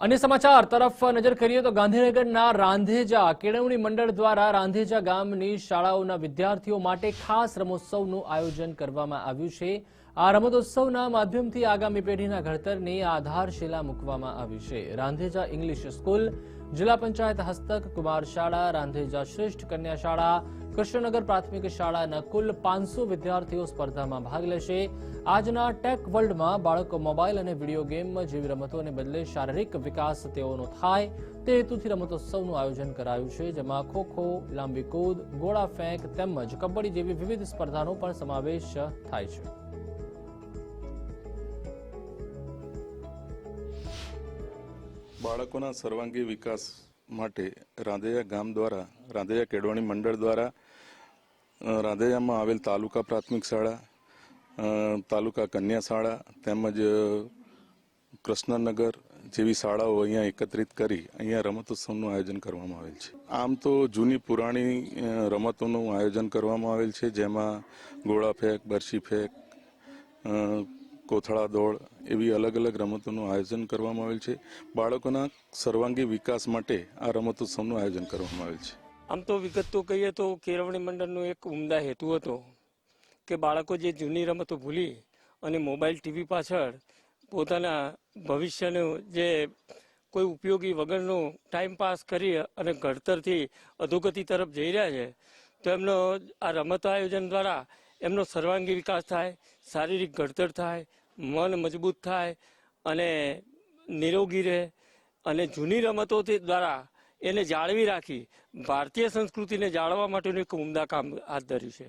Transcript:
અન્ય સમાચાર તરફ નજર કરીએ તો ગાંધીનગરના રાંધેજા કેળવણી મંડળ દ્વારા રાંધેજા ગામની શાળાઓના વિદ્યાર્થીઓ માટે ખાસ રમોત્સવનું આયોજન કરવામાં આવ્યું છે. આ રમતોત્સવના માધ્યમથી આગામી પેઢીના ઘડતરની આધારશિલા મૂકવામાં આવી છે. રાંધેજા ઇંગ્લિશ સ્કૂલ, જિલ્લા પંચાયત હસ્તક કુમાર શાળા રાંધેજા શ્રેષ્ઠ કન્યા શાળા કૃષ્ણનગર પ્રાથમિક શાળાના કુલ પાંચસો વિદ્યાર્થીઓ સ્પર્ધામાં ભાગ લેશે. આજના ટેક વર્લ્ડમાં બાળકો મોબાઈલ અને વીડિયો ગેમ જેવી રમતોને બદલે શારીરિક વિકાસ તેઓનો થાય. તે હેતુથી રમતોત્સવનું આયોજન કરાયું છે, જેમાં ખો ખો લાંબી કૂદ, ગોળા ફેંક તેમજ કબડ્ડી જેવી વિવિધ સ્પર્ધાનો પણ સમાવેશ થાય છે. બાળકોના સર્વાંગી વિકાસ માટે રાંધેયા ગામ દ્વારા, રાંધેયા કેળવણી મંડળ દ્વારા રાંધેયામાં આવેલ તાલુકા પ્રાથમિક શાળા તાલુકા કન્યા શાળા તેમજ કૃષ્ણનગર જેવી શાળાઓ અહીંયા એકત્રિત કરી અહીંયા રમતોત્સવનું આયોજન કરવામાં આવેલ છે. આમ તો જૂની પુરાણી રમતોનું આયોજન કરવામાં આવેલ છે જેમાં ગોળા ફેંક બરશી ફેંક કોથળા દોડ એવી અલગ અલગ રમતોનું આયોજન કરવામાં આવેલ છે. બાળકોના સર્વાંગી વિકાસ માટે આ રમતોત્સવનું આયોજન કરવામાં આવેલ છે. આમ તો વિગત તો કહીએ તો કેળવણી મંડળનો એક ઉમદા હેતુ હતો કે બાળકો જે જૂની રમતો ભૂલી અને મોબાઈલ ટીવી પાછળ પોતાના ભવિષ્યનું જે કોઈ ઉપયોગી વગરનો ટાઈમ પાસ કરી અને ઘડતરથી અધોગતિ તરફ જઈ રહ્યા છે, તો એમનો આ રમત આયોજન દ્વારા એમનો સર્વાંગી વિકાસ થાય, શારીરિક ઘડતર થાય, મન મજબૂત થાય અને નિરોગી રહે અને જૂની રમતો દ્વારા એને જાળવી રાખી ભારતીય સંસ્કૃતિને જાળવવા માટેનું એક ઉમદા કામ હાથ ધર્યું છે.